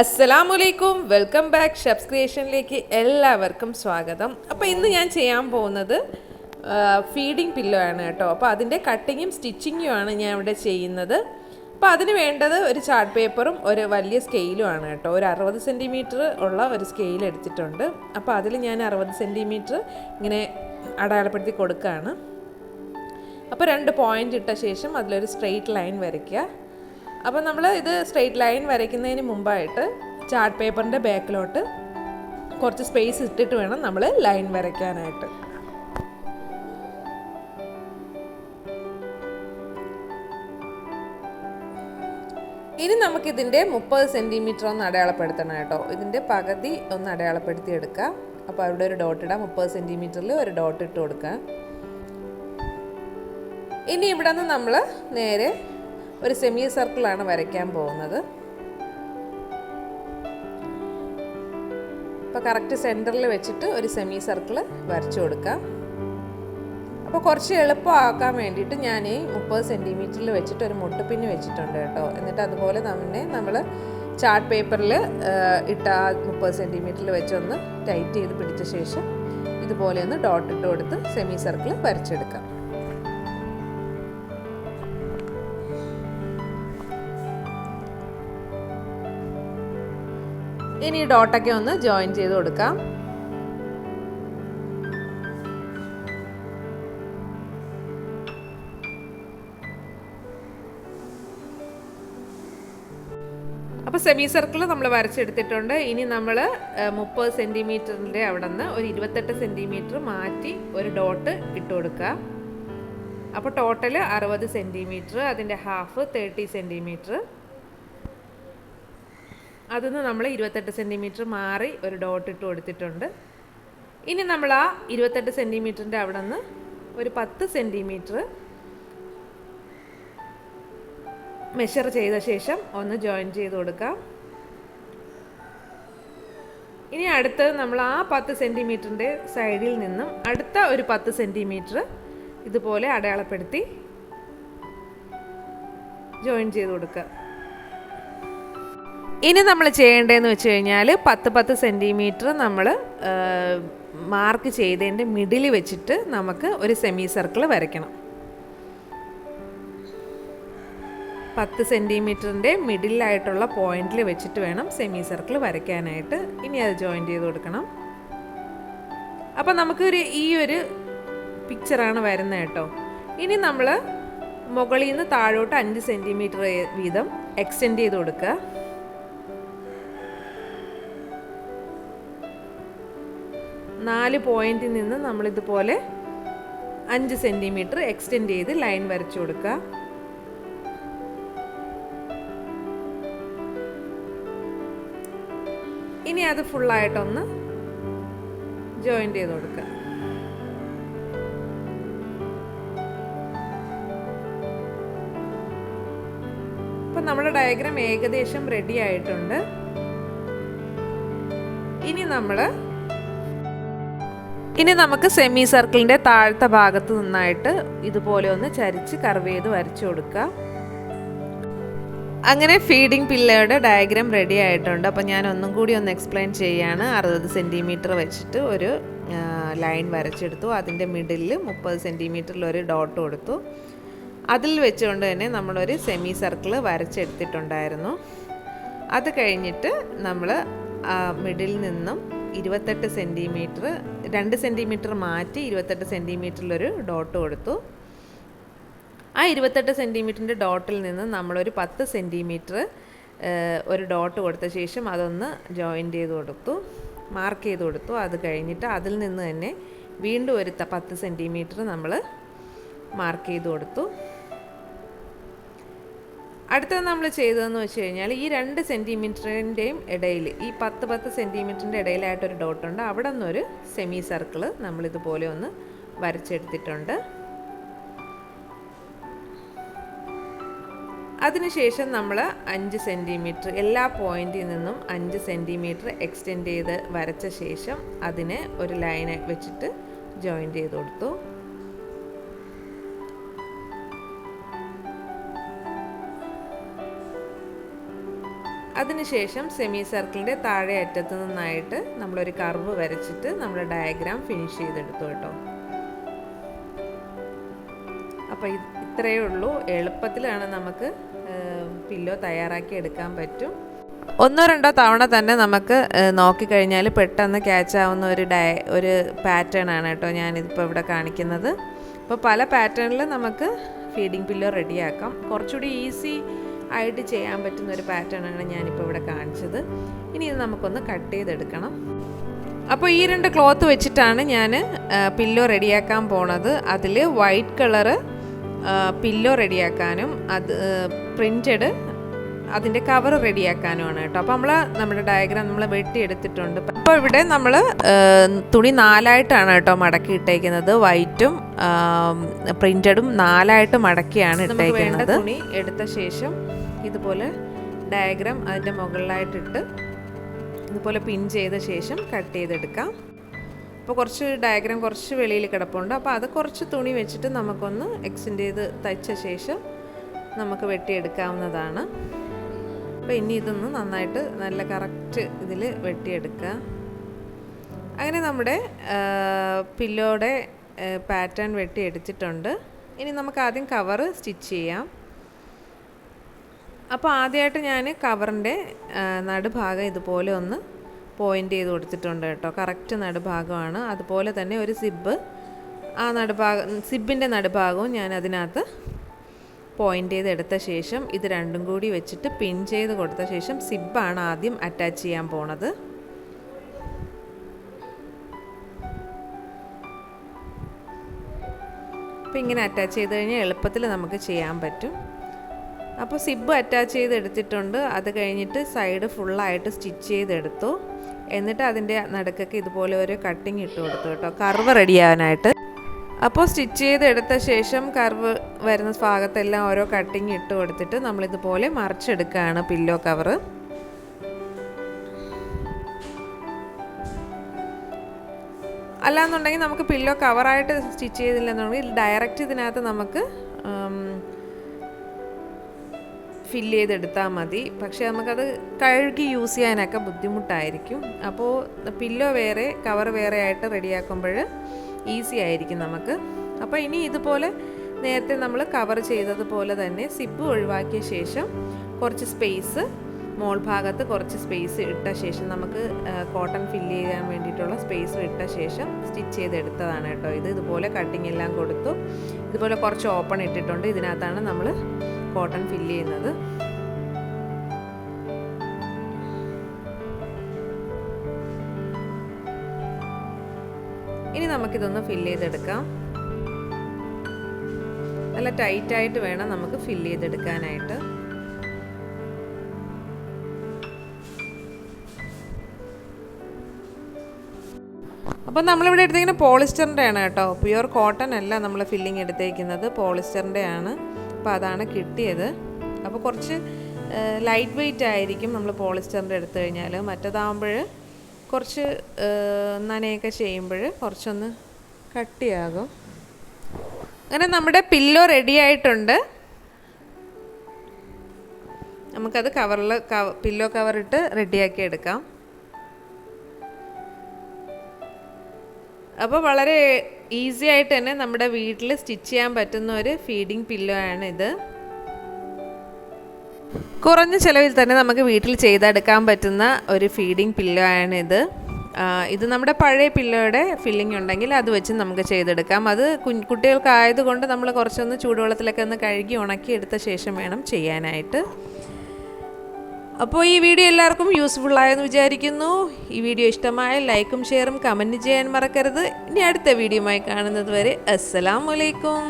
അസ്സലാമലൈക്കും welcome back chefs ക്രിയേഷനിലേക്ക് എല്ലാവർക്കും സ്വാഗതം. അപ്പോൾ ഇന്ന് ഞാൻ ചെയ്യാൻ പോകുന്നത് ഫീഡിങ് പില്ലോ ആണ് കേട്ടോ. അപ്പോൾ അതിന്റെ കട്ടിങ്ങും സ്റ്റിച്ചിങ്ങും ആണ് ഞാൻ ഇവിടെ ചെയ്യുന്നത്. അപ്പോൾ അതിന് വേണ്ടത് ഒരു ചാർട്ട് പേപ്പറും ഒരു വലിയ സ്കെയിലും ആണ് കേട്ടോ. ഒരു അറുപത് സെന്റിമീറ്റർ ഉള്ള ഒരു സ്കെയിൽ എടുത്തിട്ടുണ്ട്. അപ്പോൾ അതിൽ ഞാൻ അറുപത് സെന്റിമീറ്റർ ഇങ്ങനെ അടയാളപ്പെടുത്തി കൊടുക്കുകയാണ് അപ്പോൾ രണ്ട് പോയിന്റ് ഇട്ട ശേഷം അതിലൊരു സ്ട്രെയിറ്റ് ലൈൻ വരയ്ക്കുക. അപ്പോൾ നമ്മൾ ഇത് സ്ട്രെയിറ്റ് ലൈൻ വരയ്ക്കുന്നതിന് മുമ്പായിട്ട് ചാർട്ട് പേപ്പറിന്റെ ബാക്കിലോട്ട് കുറച്ച് സ്പേസ് ഇട്ടിട്ട് വേണം നമ്മൾ ലൈൻ വരയ്ക്കാനായിട്ട്. ഇനി നമുക്കിതിന്റെ മുപ്പത് സെന്റിമീറ്റർ ഒന്ന് അടയാളപ്പെടുത്തണം കേട്ടോ. ഇതിന്റെ പകുതി ഒന്ന് അടയാളപ്പെടുത്തി എടുക്കുക. അപ്പോൾ അവിടെ ഒരു ഡോട്ട് ഇടാം. മുപ്പത് സെന്റിമീറ്ററിൽ ഒരു ഡോട്ട് ഇട്ട് കൊടുക്കുക. ഇനി ഇവിടെ നിന്ന് നമ്മൾ നേരെ ഒരു സെമി സർക്കിളാണ് വരയ്ക്കാൻ പോകുന്നത്. അപ്പോൾ കറക്റ്റ് സെന്ററിൽ വെച്ചിട്ട് ഒരു സെമി സർക്കിൾ വരച്ചു കൊടുക്കാം. അപ്പോൾ കുറച്ച് എളുപ്പമാക്കാൻ വേണ്ടിയിട്ട് ഞാൻ ഈ മുപ്പത് സെന്റിമീറ്ററിൽ വെച്ചിട്ട് ഒരു മുട്ടുപിന്ന് വെച്ചിട്ടുണ്ട് കേട്ടോ. എന്നിട്ട് അതുപോലെ തന്നെ നമ്മൾ ചാർട്ട് പേപ്പറിൽ ഇട്ട ആ മുപ്പത് സെന്റിമീറ്ററിൽ വെച്ചൊന്ന് ടൈറ്റ് ചെയ്ത് പിടിച്ച ശേഷം ഇതുപോലെ ഒന്ന് ഡോട്ട് ഇട്ട് കൊടുത്ത് സെമി സർക്കിൾ വരച്ചെടുക്കാം. ഇനി ഡോട്ടൊക്കെ ഒന്ന് ജോയിൻ ചെയ്ത് കൊടുക്കാം. അപ്പോൾ സെമി സർക്കിൾ നമ്മൾ വരച്ചെടുത്തിട്ടുണ്ട്. ഇനി നമ്മൾ മുപ്പത് സെന്റിമീറ്ററിന്റെ അവിടെ നിന്ന് ഒരു ഇരുപത്തെട്ട് സെന്റിമീറ്റർ മാറ്റി ഒരു ഡോട്ട് ഇട്ട് കൊടുക്കുക. അപ്പോൾ ടോട്ടൽ അറുപത് സെന്റിമീറ്റർ അതിന്റെ ഹാഫ് തേർട്ടി സെന്റിമീറ്റർ അതിന്ന് നമ്മൾ ഇരുപത്തെട്ട് സെന്റിമീറ്റർ മാറി ഒരു ഡോട്ട് ഇട്ട് കൊടുത്തിട്ടുണ്ട്. ഇനി നമ്മൾ ആ ഇരുപത്തെട്ട് സെന്റിമീറ്ററിന്റെ അവിടെ നിന്ന് ഒരു പത്ത് സെന്റിമീറ്റർ മെഷർ ചെയ്ത ശേഷം ഒന്ന് ജോയിൻ ചെയ്ത് കൊടുക്കാം. ഇനി അടുത്തത് നമ്മൾ ആ പത്ത് സെന്റിമീറ്ററിന്റെ സൈഡിൽ നിന്നും അടുത്ത ഒരു പത്ത് സെന്റിമീറ്റർ ഇതുപോലെ അടയാളപ്പെടുത്തി ജോയിൻ ചെയ്ത് കൊടുക്കുക. ഇനി നമ്മൾ ചെയ്യേണ്ടതെന്ന് വെച്ച് കഴിഞ്ഞാൽ പത്ത് പത്ത് സെന്റിമീറ്റർ നമ്മൾ മാർക്ക് ചെയ്തതിന്റെ മിഡിൽ വെച്ചിട്ട് നമുക്ക് ഒരു സെമി സർക്കിൾ വരയ്ക്കണം. പത്ത് സെന്റിമീറ്ററിന്റെ മിഡിലായിട്ടുള്ള പോയിന്റിൽ വെച്ചിട്ട് വേണം സെമി സർക്കിൾ വരയ്ക്കാനായിട്ട്. ഇനി അത് ജോയിൻ ചെയ്ത് കൊടുക്കണം. അപ്പോൾ നമുക്കൊരു ഈ ഒരു പിക്ചറാണ് വരുന്നത് കേട്ടോ. ഇനി നമ്മൾ മുകളിൽ നിന്ന് താഴോട്ട് അഞ്ച് സെന്റിമീറ്റർ വീതം എക്സ്റ്റെൻഡ് ചെയ്ത് കൊടുക്കുക. നാല് പോയിന്റിൽ നിന്ന് നമ്മളിതുപോലെ അഞ്ച് സെന്റിമീറ്റർ എക്സ്റ്റെൻഡ് ചെയ്ത് ലൈൻ വരച്ചു കൊടുക്കുക. ഇനി അത് ഫുള്ളായിട്ടൊന്ന് ജോയിൻ ചെയ്ത് കൊടുക്കുക. അപ്പം നമ്മുടെ ഡയഗ്രാം ഏകദേശം റെഡി ആയിട്ടുണ്ട്. ഇനി നമ്മൾ ഇനി നമുക്ക് സെമി സർക്കിളിന്റെ താഴത്തെ ഭാഗത്ത് നിന്നായിട്ട് ഇതുപോലെ ഒന്ന് ചരിച്ച് കർവ് ചെയ്ത് വരച്ചു കൊടുക്കുക അങ്ങനെ ഫീഡിംഗ് പില്ലയുടെ ഡയഗ്രാം റെഡി ആയിട്ടുണ്ട്. അപ്പോൾ ഞാൻ ഒന്നും കൂടി ഒന്ന് എക്സ്പ്ലെയിൻ ചെയ്യാണ്. അറുപത് സെന്റിമീറ്റർ വെച്ചിട്ട് ഒരു ലൈൻ വരച്ചെടുത്തു. അതിന്റെ മിഡിലിൽ മുപ്പത് സെന്റിമീറ്ററിൽ ഒരു ഡോട്ട് കൊടുത്തു. അതിൽ വെച്ചുകൊണ്ട് തന്നെ നമ്മളൊരു സെമി സർക്കിൾ വരച്ചെടുത്തിട്ടുണ്ടായിരുന്നു. അത് കഴിഞ്ഞിട്ട് നമ്മൾ മിഡിൽ നിന്നും ഇരുപത്തെട്ട് സെന്റിമീറ്റർ രണ്ട് സെന്റിമീറ്റർ മാറ്റി ഇരുപത്തെട്ട് സെന്റിമീറ്ററിലൊരു ഡോട്ട് കൊടുത്തു. ആ ഇരുപത്തെട്ട് സെന്റിമീറ്ററിന്റെ ഡോട്ടിൽ നിന്ന് നമ്മളൊരു പത്ത് സെന്റിമീറ്റർ ഒരു ഡോട്ട് കൊടുത്ത ശേഷം അതൊന്ന് ജോയിൻ ചെയ്ത് കൊടുത്തു മാർക്ക് ചെയ്ത് കൊടുത്തു. അത് കഴിഞ്ഞിട്ട് അതിൽ നിന്ന് തന്നെ വീണ്ടും ഒരു പത്ത് സെന്റിമീറ്റർ നമ്മൾ മാർക്ക് ചെയ്ത് കൊടുത്തു. അടുത്തത് നമ്മൾ ചെയ്തതെന്ന് വെച്ച് കഴിഞ്ഞാൽ ഈ രണ്ട് സെന്റിമീറ്ററിന്റെയും ഇടയിൽ ഈ പത്ത് പത്ത് സെന്റിമീറ്ററിന്റെ ഇടയിലായിട്ടൊരു ഡോട്ടുണ്ട് അവിടെ നിന്നൊരു സെമി സർക്കിൾ നമ്മളിതുപോലെ ഒന്ന് വരച്ചെടുത്തിട്ടുണ്ട്. അതിനുശേഷം നമ്മൾ അഞ്ച് സെന്റിമീറ്റർ എല്ലാ പോയിന്റിൽ നിന്നും അഞ്ച് സെന്റിമീറ്റർ എക്സ്റ്റെൻഡ് ചെയ്ത് വരച്ച ശേഷം അതിനെ ഒരു ലൈൻ വെച്ചിട്ട് ജോയിന്റ് ചെയ്ത് കൊടുത്തു. അതിനുശേഷം സെമി സർക്കിളിന്റെ താഴെ അറ്റത്ത് നിന്നായിട്ട് നമ്മളൊരു കർവ് വരച്ചിട്ട് നമ്മുടെ ഡയഗ്രാം ഫിനിഷ് ചെയ്തെടുത്തു കേട്ടോ. അപ്പോൾ ഇത്രയേ ഉള്ളൂ. എളുപ്പത്തിലാണ് നമുക്ക് പില്ലോ തയ്യാറാക്കി എടുക്കാൻ പറ്റും. ഒന്നോ രണ്ടോ തവണ തന്നെ നമുക്ക് നോക്കിക്കഴിഞ്ഞാൽ പെട്ടെന്ന് ക്യാച്ച് ആവുന്ന ഒരു ഡയ ഒരു പാറ്റേൺ ആണ് കേട്ടോ ഞാനിതിപ്പോൾ ഇവിടെ കാണിക്കുന്നത്. അപ്പോൾ പല പാറ്റേണിൽ നമുക്ക് ഫീഡിങ് പില്ലോ റെഡിയാക്കാം കുറച്ചുകൂടി ഈസി ആയിട്ട് ചെയ്യാൻ പറ്റുന്ന ഒരു പാറ്റേൺ ആണ് ഞാനിപ്പോൾ ഇവിടെ കാണിച്ചത്. ഇനി ഇത് നമുക്കൊന്ന് കട്ട് ചെയ്തെടുക്കണം. അപ്പോൾ ഈ രണ്ട് ക്ലോത്ത് വെച്ചിട്ടാണ് ഞാൻ പില്ലോ റെഡിയാക്കാൻ പോണത്. അതിൽ വൈറ്റ് കളറ് പില്ലോ റെഡിയാക്കാനും അത് പ്രിന്റഡ് അതിന്റെ കവർ റെഡിയാക്കാനുമാണ് കേട്ടോ. അപ്പോൾ നമ്മൾ നമ്മുടെ ഡയഗ്രാം നമ്മൾ വെട്ടിയെടുത്തിട്ടുണ്ട്. അപ്പോൾ ഇവിടെ നമ്മൾ തുണി നാലായിട്ടാണ് കേട്ടോ മടക്കി ഇട്ടേക്കുന്നത്. വൈറ്റും പ്രിന്റഡും നാലായിട്ട് മടക്കിയാണ് ഇട്ടേക്കുന്നത്. തുണി എടുത്ത ശേഷം ഇതുപോലെ ഡയഗ്രാം അതിന്റെ മുകളിലായിട്ടിട്ട് ഇതുപോലെ പിൻ ചെയ്ത ശേഷം കട്ട് ചെയ്തെടുക്കാം. അപ്പോൾ കുറച്ച് ഡയഗ്രാം കുറച്ച് വെളിയിൽ കിടപ്പുണ്ട്. അപ്പോൾ അത് കുറച്ച് തുണി വെച്ചിട്ട് നമുക്കൊന്ന് എക്സ്റ്റെൻഡ് ചെയ്ത് തയ്ച്ച ശേഷം നമുക്ക് വെട്ടിയെടുക്കാവുന്നതാണ്. അപ്പോൾ ഇനി ഇതൊന്ന് നന്നായിട്ട് നല്ല കറക്റ്റ് ഇതിൽ വെട്ടിയെടുക്കുക. അങ്ങനെ നമ്മുടെ പില്ലോടെ പാറ്റേൺ വെട്ടിയെടുത്തിട്ടുണ്ട്. ഇനി നമുക്ക് ആദ്യം കവറ് സ്റ്റിച്ച് ചെയ്യാം. അപ്പോൾ ആദ്യമായിട്ട് ഞാൻ കവറിന്റെ നടുഭാഗം ഇതുപോലെ ഒന്ന് പോയിന്റ് ചെയ്ത് കൊടുത്തിട്ടുണ്ട് കേട്ടോ. കറക്റ്റ് നടുഭാഗമാണ്. അതുപോലെ തന്നെ ഒരു സിബ്ബ് ആ നടുഭാഗം സിബിന്റെ നടുഭാഗവും ഞാൻ അതിനകത്ത് പോയിന്റ് ചെയ്ത് എടുത്ത ശേഷം ഇത് രണ്ടും കൂടി വെച്ചിട്ട് പിൻ ചെയ്ത് കൊടുത്ത ശേഷം സിബാണ് ആദ്യം അറ്റാച്ച് ചെയ്യാൻ പോണത്. അപ്പോൾ ഇങ്ങനെ അറ്റാച്ച് ചെയ്ത് കഴിഞ്ഞാൽ എളുപ്പത്തിൽ നമുക്ക് ചെയ്യാൻ പറ്റും. അപ്പോൾ സിബ് അറ്റാച്ച് ചെയ്ത് എടുത്തിട്ടുണ്ട് അത് കഴിഞ്ഞിട്ട് സൈഡ് ഫുള്ളായിട്ട് സ്റ്റിച്ച് ചെയ്തെടുത്തു. എന്നിട്ട് അതിന്റെ നടുക്കൊക്കെ ഇതുപോലെ ഒരു കട്ടിങ് ഇട്ട് കൊടുത്തു കേട്ടോ. കർവ് റെഡിയാവാനായിട്ട് അപ്പോൾ സ്റ്റിച്ച് ചെയ്തെടുത്ത ശേഷം കർവ് വരുന്ന ഭാഗത്തെല്ലാം ഓരോ കട്ടിങ് ഇട്ട് കൊടുത്തിട്ട് നമ്മളിതുപോലെ മറിച്ചെടുക്കുകയാണ് പില്ലോ കവറ് അല്ലാന്നുണ്ടെങ്കിൽ നമുക്ക് പില്ലോ കവറായിട്ട് സ്റ്റിച്ച് ചെയ്തില്ലെന്നുണ്ടെങ്കിൽ ഡയറക്റ്റ് ഇതിനകത്ത് നമുക്ക് ഫില്ല് ചെയ്തെടുത്താൽ മതി. പക്ഷേ നമുക്കത് കഴുകി യൂസ് ചെയ്യാനൊക്കെ ബുദ്ധിമുട്ടായിരിക്കും. അപ്പോൾ പില്ലോ വേറെ കവർ വേറെ ആയിട്ട് റെഡിയാക്കുമ്പോൾ ഈസി ആയിരിക്കും നമുക്ക്. അപ്പോൾ ഇനി ഇതുപോലെ നേരത്തെ നമ്മൾ കവർ ചെയ്തതുപോലെ തന്നെ സിപ്പ് ഒഴിവാക്കിയ ശേഷം കുറച്ച് സ്പേസ് മോൾ ഭാഗത്ത് കുറച്ച് സ്പേസ് ഇട്ട ശേഷം നമുക്ക് കോട്ടൺ ഫില്ല് ചെയ്യാൻ വേണ്ടിയിട്ടുള്ള സ്പേസ് ഇട്ട ശേഷം സ്റ്റിച്ച് ചെയ്തെടുത്തതാണ് കേട്ടോ. ഇത് ഇതുപോലെ കട്ടിങ് എല്ലാം കൊടുത്തു. ഇതുപോലെ കുറച്ച് ഓപ്പൺ ഇട്ടിട്ടുണ്ട്. ഇതിനകത്താണ് നമ്മൾ കോട്ടൺ ഫില്ല് ചെയ്യുന്നത്. ഇനി നമുക്കിതൊന്ന് ഫില്ല് ചെയ്തെടുക്കാം. നല്ല ടൈറ്റായിട്ട് വേണം നമുക്ക് ഫില്ല് ചെയ്തെടുക്കാനായിട്ട്. അപ്പോൾ നമ്മളിവിടെ എടുത്തേക്കുന്നത് പോളിസ്റ്ററിന്റെ ആണ് കേട്ടോ. പ്യുവർ കോട്ടൺ അല്ല നമ്മൾ ഫില്ലിങ് എടുത്തേക്കുന്നത്. പോളിസ്റ്ററിന്റെ ആണ് അപ്പോൾ അതാണ് കിട്ടിയത്. അപ്പോൾ കുറച്ച് ലൈറ്റ് വെയിറ്റ് ആയിരിക്കും നമ്മൾ പോളിസ്റ്ററിന്റെ എടുത്തു കഴിഞ്ഞാൽ മറ്റേതാകുമ്പോൾ കുറച്ച് നനയൊക്കെ ചെയ്യുമ്പോൾ കുറച്ചൊന്ന് കട്ടിയാകും. അങ്ങനെ നമ്മുടെ പില്ലോ റെഡി ആയിട്ടുണ്ട്. നമുക്കത് കവറിൽ കവ പില്ലോ കവറിട്ട് റെഡിയാക്കി എടുക്കാം. അപ്പോൾ വളരെ ഈസി ആയിട്ട് തന്നെ നമ്മുടെ വീട്ടിൽ സ്റ്റിച്ച് ചെയ്യാൻ പറ്റുന്ന ഒരു ഫീഡിങ് പില്ലോ ആണ് ഇത്. കുറഞ്ഞ ചിലവിൽ തന്നെ നമുക്ക് വീട്ടിൽ ചെയ്തെടുക്കാൻ പറ്റുന്ന ഒരു ഫീഡിങ് പില്ലോ ആണ് ഇത്. ഇത് നമ്മുടെ പഴയ പില്ലോയുടെ ഫില്ലിംഗ് ഉണ്ടെങ്കിൽ അത് വെച്ച് നമുക്ക് ചെയ്തെടുക്കാം. അത് കുട്ടികൾക്കായതുകൊണ്ട് നമ്മൾ കുറച്ചൊന്ന് ചൂടുവെള്ളത്തിലൊക്കെ ഒന്ന് കഴുകി ഉണക്കി എടുത്ത ശേഷം വേണം ചെയ്യാനായിട്ട്. അപ്പോൾ ഈ വീഡിയോ എല്ലാവർക്കും യൂസ്ഫുൾ ആയെന്ന് വിചാരിക്കുന്നു. ഈ വീഡിയോ ഇഷ്ടമായ ലൈക്കും ഷെയറും കമന്റ് ചെയ്യാൻ മറക്കരുത്. ഇനി അടുത്ത വീഡിയോയുമായി കാണുന്നത് വരെ അസ്സലാമലൈക്കും